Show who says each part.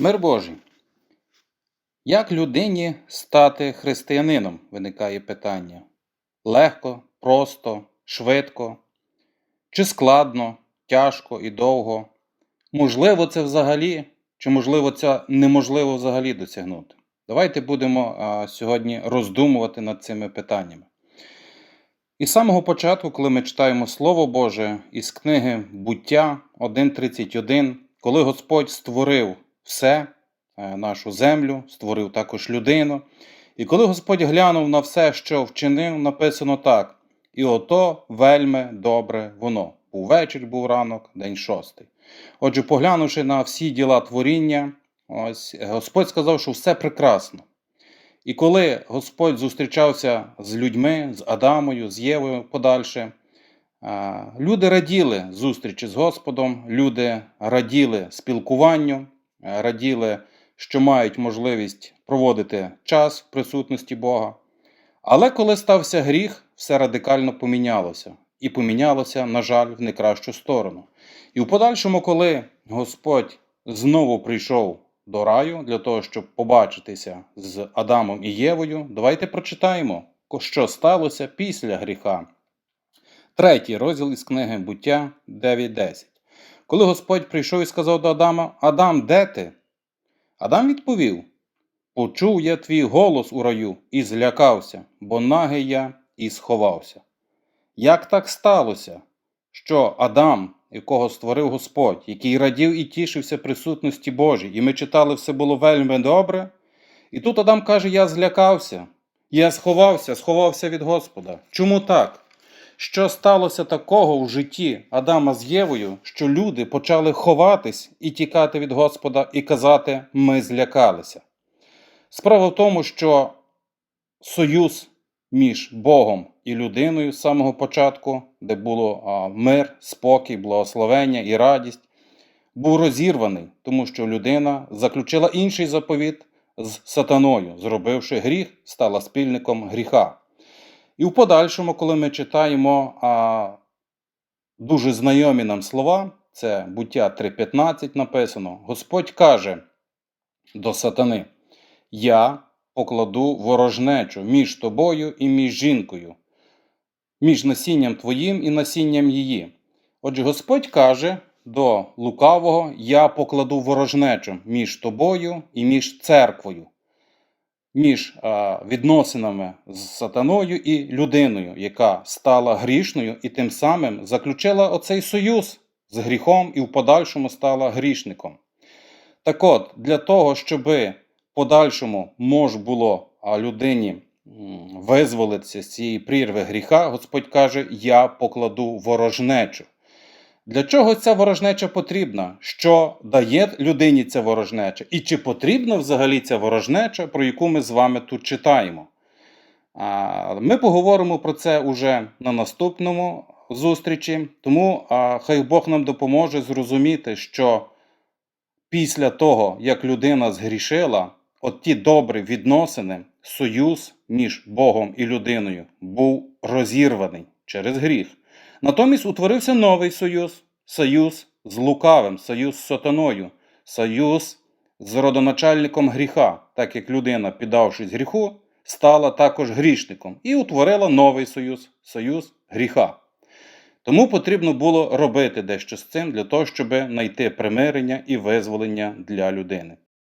Speaker 1: Мир Божий. Як людині стати християнином? Виникає питання. Легко, просто, швидко, чи складно, тяжко і довго? Можливо, це взагалі, чи можливо це неможливо взагалі досягнути? Давайте будемо а, сьогодні роздумувати над цими питаннями. І з самого початку, коли ми читаємо Слово Боже із книги Буття 1.31, коли Господь створив все, е, нашу землю, створив також людину. І коли Господь глянув на все, що вчинив, написано так: і ото вельми добре воно. Був вечір, був ранок, день шостий. Отже, поглянувши на всі діла творіння, ось Господь сказав, що все прекрасно. І коли Господь зустрічався з людьми, з Адамою, з Євою подальше, люди раділи зустрічі з Господом, люди раділи спілкуванню, е, раділи, що мають можливість проводити час в присутності Бога. Але коли стався гріх, все радикально помінялося. І помінялося, на жаль, в некращу сторону. І в подальшому, коли Господь знову прийшов до раю для того, щоб побачитися з Адамом і Євою, давайте прочитаємо, що сталося після гріха. Третій розділ із книги Буття 9.10. Коли Господь прийшов і сказав до Адама: Адам, де ти? Адам відповів: Почув я твій голос у раю і злякався, бо нагий я і сховався. Як так сталося, що Адам, якого створив Господь, який радів і тішився присутності Божій, і ми читали, все було вельми добре. І тут Адам каже: Я злякався, я сховався, сховався від Господа. Чому так? Що сталося такого в житті Адама з Євою, що люди почали ховатись і тікати від Господа і казати, ми злякалися? Справа в тому, що союз між Богом і людиною з самого початку, де було мир, спокій, благословення і радість, був розірваний, тому що людина заключила інший заповіт з сатаною, зробивши гріх, стала спільником гріха. І в подальшому, коли ми читаємо а, дуже знайомі нам слова, це буття 3.15 написано, Господь каже до сатани: Я покладу ворожнечу між тобою і між жінкою, між насінням твоїм і насінням її. Отже, Господь каже до лукавого: Я покладу ворожнечу між тобою і між церквою між відносинами з сатаною і людиною, яка стала грішною і тим самим заключила оцей союз з гріхом і в подальшому стала грішником. Так от, для того, щоб подальшому мож було людині визволитися з цієї прірви гріха, Господь каже: Я покладу ворожнечу. Для чого ця ворожнеча потрібна? Що дає людині ця ворожнеча? І чи потрібна взагалі ця ворожнеча, про яку ми з вами тут читаємо? Ми поговоримо про це уже на наступному зустрічі, тому хай Бог нам допоможе зрозуміти, що після того, як людина згрішила, от ті добрі відносини, союз між Богом і людиною був розірваний через гріх. Натомість утворився новий союз союз з лукавим, союз з сатаною, союз з родоначальником гріха, так як людина, піддавшись гріху, стала також грішником і утворила новий союз союз гріха. Тому потрібно було робити дещо з цим для того, щоб знайти примирення і визволення для людини.